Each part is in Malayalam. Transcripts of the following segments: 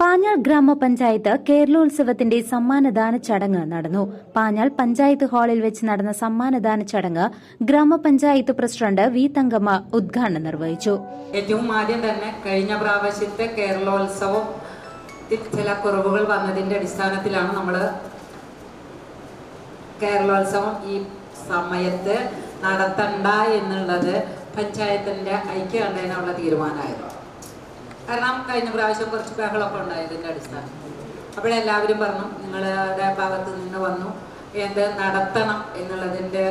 പാഞ്ഞാൾ ഗ്രാമപഞ്ചായത്ത് കേരളോത്സവത്തിന്റെ സമ്മാനദാന ചടങ്ങ് നടന്നു. പാഞ്ഞാൾ പഞ്ചായത്ത് ഹാളിൽ വെച്ച് നടന്ന സമ്മാനദാന ചടങ്ങ് ഗ്രാമപഞ്ചായത്ത് പ്രസിഡന്റ് വി തങ്കമ്മ ഉദ്ഘാടനം നിർവഹിച്ചു. ഏറ്റവും ആദ്യം തന്നെ കഴിഞ്ഞ പ്രാവശ്യത്തെ കേരളോത്സവം ചില കുറവുകൾ വന്നതിന്റെ അടിസ്ഥാനത്തിലാണ് നമ്മൾ കേരളോത്സവം ഈ സമയത്ത് നടത്തണ്ട എന്നുള്ളത് പഞ്ചായത്തിന്റെ ഐക്യ ഐക്യകണ്ഠേനുള്ള തീരുമാനമായിരുന്നു കാരണം കഴിഞ്ഞ പ്രാവശ്യം കുറച്ച് ബഹളമൊക്കെ ഉണ്ടായതിന്റെ അടിസ്ഥാനം. അപ്പോഴെല്ലാവരും പറഞ്ഞു നിങ്ങളുടെ ഭാഗത്ത് നിന്ന് വന്നു. എന്ത് നടത്തണം എന്നുള്ളതിന്റെ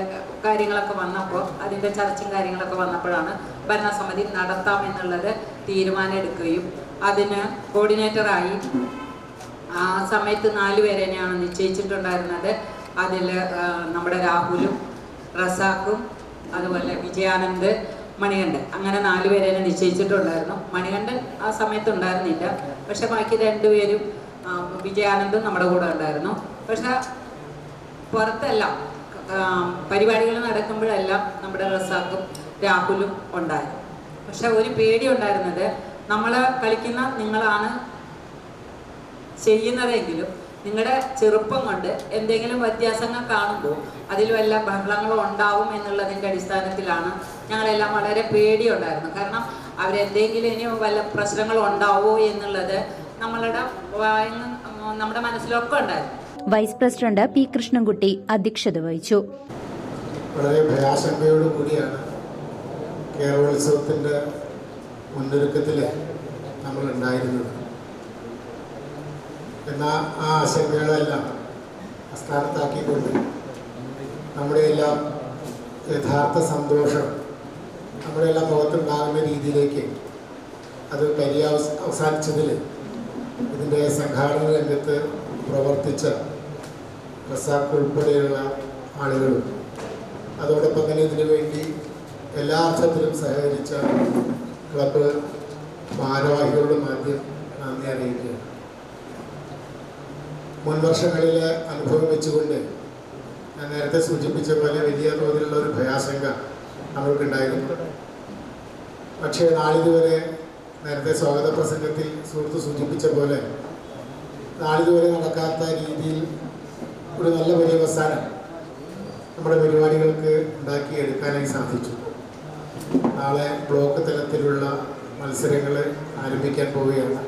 കാര്യങ്ങളൊക്കെ വന്നപ്പോൾ അതിന്റെ ചർച്ചയും കാര്യങ്ങളൊക്കെ വന്നപ്പോഴാണ് ഭരണസമിതി നടത്താം എന്നുള്ളത് തീരുമാനം എടുക്കുകയും അതിന് കോർഡിനേറ്ററായി ആ സമയത്ത് നാല് പേരെന്നെയാണ് നിശ്ചയിച്ചിട്ടുണ്ടായിരുന്നത്. അതിൽ നമ്മുടെ രാഹുലും റസാഖും അതുപോലെ വിജയാനന്ദ് മണികണ്ഠൻ. അങ്ങനെ നാല് പേരെ നിശ്ചയിച്ചിട്ടുണ്ടായിരുന്നു. മണികണ്ഠൻ ആ സമയത്ത് ഉണ്ടായിരുന്നില്ല പക്ഷെ ബാക്കി രണ്ടുപേരും വിജയാനന്ദൻ വിജയാനന്ദും നമ്മുടെ കൂടെ ഉണ്ടായിരുന്നു. പക്ഷെ പുറത്തെല്ലാം പരിപാടികൾ നടക്കുമ്പോഴെല്ലാം നമ്മുടെ റസാക്കും രാഹുലും ഉണ്ടായിരുന്നു. പക്ഷെ ഒരു പേടി ഉണ്ടായിരുന്നത് നമ്മൾ കളിക്കുന്ന നിങ്ങളാണ് ചെയ്യുന്നതെങ്കിലും നിങ്ങളുടെ ചെറുപ്പം കൊണ്ട് എന്തെങ്കിലും വ്യത്യാസങ്ങൾ കാണുമ്പോൾ അതിൽ വല്ല ബഹളങ്ങളും ഉണ്ടാവും എന്നുള്ളതിന്റെ അടിസ്ഥാനത്തിലാണ് ഞങ്ങളെല്ലാം വളരെ പേടിയുണ്ടായിരുന്നു. കാരണം അവരെന്തെങ്കിലും ഇനി വല്ല പ്രശ്നങ്ങൾ ഉണ്ടാവോ എന്നുള്ളത് നമ്മളുടെ നമ്മുടെ മനസ്സിലൊക്കെ ഉണ്ടായിരുന്നു. വൈസ് പ്രസിഡന്റ് പി കൃഷ്ണൻകുട്ടി അധ്യക്ഷത വഹിച്ചു. വളരെ ഭയാശങ്കയോടു കൂടിയാണ് കേരളോത്സവത്തിന്റെ മുന്നൊരുക്കത്തിൽ നമ്മൾ ഉണ്ടായിരുന്നത് എന്നാൽ ആ ആശങ്കകളെല്ലാം അസ്ഥാനത്താക്കിക്കൊണ്ട് നമ്മുടെ എല്ലാം യഥാർത്ഥ സന്തോഷം നമ്മുടെ എല്ലാം മുഖത്തുണ്ടാകുന്ന രീതിയിലേക്ക് അത് പര്യാവസ അവസാനിച്ചതിൽ ഇതിന്റെ സംഘാടന രംഗത്ത് പ്രവർത്തിച്ച റസാഖ് ഉൾപ്പെടെയുള്ള ആളുകളും അതോടൊപ്പം തന്നെ ഇതിനു വേണ്ടി എല്ലാ അർത്ഥത്തിലും സഹകരിച്ച ക്ലബ് ഭാരവാഹികളോടും ആദ്യം നന്ദി അറിയിക്കുകയാണ് മുൻവർഷങ്ങളിലെ അനുഭവം വെച്ചുകൊണ്ട് ഞാൻ നേരത്തെ സൂചിപ്പിച്ച പോലെ വലിയ തോതിലുള്ള ഒരു ഭയാശങ്ക നമ്മൾക്കുണ്ടായിരുന്നു പക്ഷേ നാളിതുവരെ നേരത്തെ സ്വാഗത പ്രസംഗത്തിൽ സുഹൃത്ത് സൂചിപ്പിച്ച പോലെ നാളിതുവരെ നടക്കാത്ത രീതിയിൽ ഒരു നല്ല പര്യവസാനം നമ്മുടെ പരിപാടികൾക്ക് ഉണ്ടാക്കിയെടുക്കാനായി സാധിച്ചു. നാളെ ബ്ലോക്ക് തലത്തിലുള്ള മത്സരങ്ങൾ ആരംഭിക്കാൻ പോവുകയാണ്.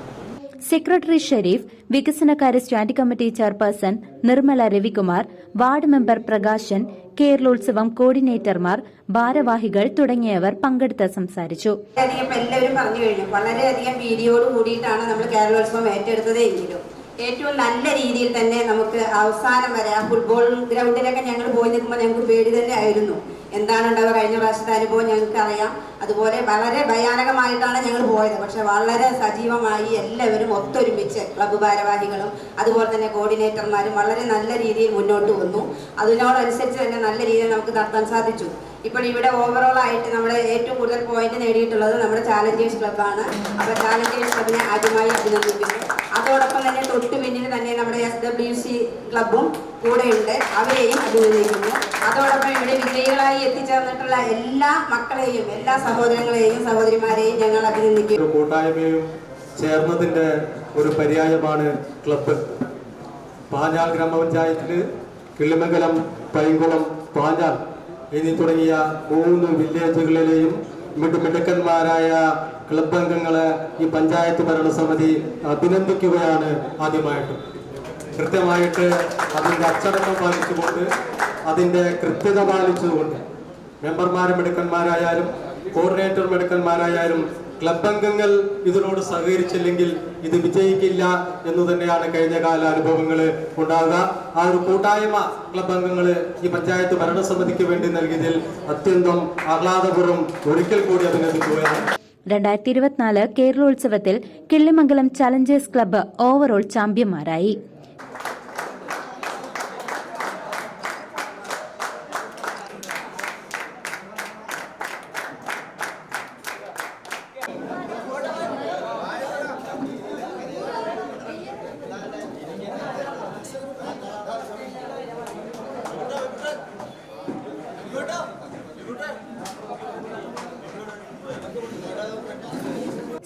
സെക്രട്ടറി ഷെരീഫ് വികസനകാര്യ standing committee chairperson Nirmala Ravikumar ward member Prakashan Keralolsavam കോർഡിനേറ്റർമാർ ഭാരവാഹികൾ തുടങ്ങിയവർ പങ്കെടുത്ത് സംസാരിച്ചു. എല്ലാവരും പറഞ്ഞു കഴിഞ്ഞു. വളരെയധികം വീഡിയോട് കൂടിയിട്ടാണ് നമ്മൾ കേരളോത്സവം ഏറ്റെടുത്തത് എങ്കിലും. ഏറ്റവും നല്ല രീതിയിൽ തന്നെ നമുക്ക് അവസാനം വരെ ആ ഫുട്ബോൾ ഗ്രൗണ്ടിലൊക്കെ ഞങ്ങൾ പോയി നിൽക്കുമ്പോൾ ഞങ്ങൾക്ക് പേടി തന്നെ ആയിരുന്നു. എന്താണ് ഉണ്ടാവുക കഴിഞ്ഞ പ്രാവശ്യത്തെ അനുഭവം ഞങ്ങൾക്ക് അറിയാം. അതുപോലെ വളരെ ഭയാനകമായിട്ടാണ് ഞങ്ങൾ പോയത്. പക്ഷെ വളരെ സജീവമായി എല്ലാവരും ഒത്തൊരുമിച്ച് ക്ലബ്ബ് ഭാരവാഹികളും അതുപോലെ തന്നെ കോർഡിനേറ്റർമാരും വളരെ നല്ല രീതിയിൽ മുന്നോട്ട് വന്നു. അതിനോടനുസരിച്ച് തന്നെ നല്ല രീതിയിൽ നമുക്ക് നടത്താൻ സാധിച്ചു. ഇപ്പോൾ ഇവിടെ ഓവറോൾ ആയിട്ട് നമ്മൾ ഏറ്റവും കൂടുതൽ പോയിന്റ് നേടിയിട്ടുള്ളത് നമ്മുടെ ചാലഞ്ചേഴ്സ് ക്ലബ്ബാണ് അപ്പോൾ ചാലഞ്ചേഴ്സ് ക്ലബിനെ ആദ്യമായി അഭിനന്ദിക്കുന്നു. അതോടൊപ്പം തന്നെ തൊട്ടു പിന്നിൽ തന്നെ നമ്മുടെ എസ് ഡബ്ല്യു സി ക്ലബും കൂടെയുണ്ട് അവരെയും അഭിനന്ദിക്കുന്നു. അതോടൊപ്പം ഇവിടെ വിജയികളായി എത്തിച്ചേർന്നിട്ടുള്ള എല്ലാ മക്കളെയും എല്ലാ സഹോദരങ്ങളെയും സഹോദരിമാരെയും ഞങ്ങൾ അഭിനന്ദിക്കുന്നു. കൂട്ടായ്മയും ചേർന്നതിന്റെ ഒരു പര്യായമാണ് ക്ലബ്ബ് പാഞ്ഞാൽ ഗ്രാമപഞ്ചായത്തിൽ കിളിമംഗലം പൈങ്കുളം പാഞ്ഞാൾ എന്നീ തുടങ്ങിയ മൂന്ന് വില്ലേജുകളിലെയും മിടുമിടുക്കന്മാരായ ക്ലബ് അംഗങ്ങളെ ഈ പഞ്ചായത്ത് ഭരണസമിതി അഭിനന്ദിക്കുകയാണ് ആദ്യമായിട്ട്. കൃത്യമായിട്ട് അതിന്റെ അച്ചടക്കം പാലിച്ചുകൊണ്ട് അതിന്റെ കൃത്യത പാലിച്ചുകൊണ്ട് മെമ്പർമാരും മിടുക്കന്മാരായാലും കോർഡിനേറ്റർ മിടുക്കന്മാരായാലും ക്ലബ് അംഗങ്ങൾ ഇതിനോട് സഹകരിച്ചില്ലെങ്കിൽ ഇത് വിജയിക്കില്ല എന്ന് തന്നെയാണ് കഴിഞ്ഞ കാല അനുഭവങ്ങൾ ഉണ്ടാകുക. ആ ഒരു കൂട്ടായ്മ ക്ലബ് അംഗങ്ങൾ ഈ പഞ്ചായത്ത് ഭരണസമിതിക്ക് വേണ്ടി നൽകിയതിൽ അത്യന്തം ആഹ്ലാദപൂർവം ഒരിക്കൽ കൂടി അഭിനന്ദിക്കുകയാണ്. രണ്ടായിരത്തി ഇരുപത്തിനാല് കേരളോത്സവത്തിൽ കിള്ളിമംഗലം ചലഞ്ചേഴ്സ് ക്ലബ്ബ് ഓവറോൾ ചാമ്പ്യന്മാരായി.